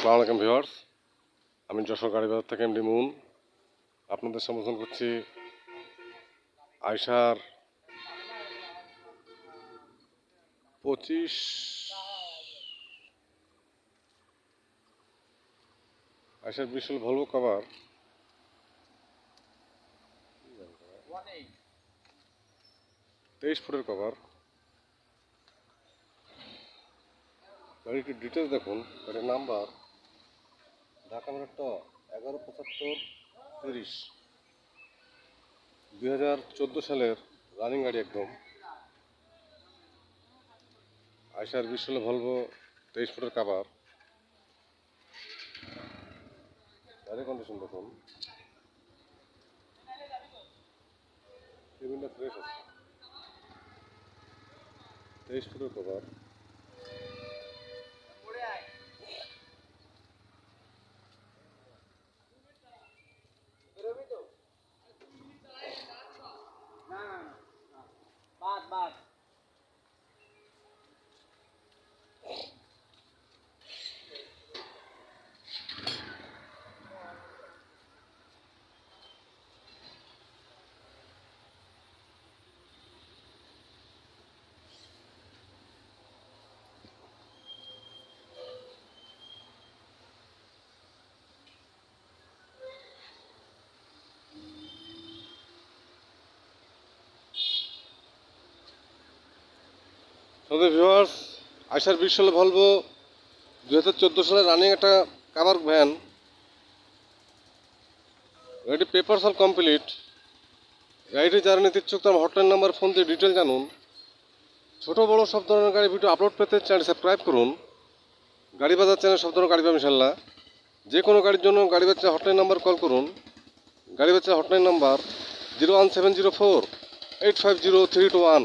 আসসালামু আলাইকুম ভিউয়ার্স। আমি যশোর গাড়ি বাজার থেকে এমডি মুন। আপনাদের সমর্থন করছি আয়সার পঁচিশ আয়সার বিশাল ভলভো কভার তেইশ ফুটের কভার গাড়িটির ডিটেলস দেখুন, গাড়ির নাম্বার ঢাকা মিররটা এগারো পঁচাত্তর তিরিশ। দুই হাজার চোদ্দ সালের রানিং গাড়ি একদম। আইসার বিশ সালে ভলভো তেইশ ফুটের কাবার গাড়ির কন্ডিশন দেখুন। কেবিনটা ফ্রেশ আছে। তেইশ ফুটের কভার আমাদের ভিউয়ার্স আইসার বিশ সালে ভলভো দু হাজার চোদ্দ সালে রানিং একটা কাভার ভ্যান গাড়িটি পেপার সল কমপ্লিট গাড়িটি যারা নিতে ইচ্ছুক তার হটলাইন নাম্বার ফোন দিয়ে ডিটেল জানুন। ছোট বড় সব ধরনের গাড়ি ভিডিও আপলোড পেতে চ্যানেল সাবস্ক্রাইব করুন। গাড়ি বাজার চ্যানেল সব ধরনের গাড়ি পাবেন ইনশাল্লাহ। যে কোনো গাড়ির জন্য গাড়ি বাচ্চা হটলাইন নাম্বার কল করুন। গাড়ি বাচ্চা hotline number zero one seven zero four eight five zero three two one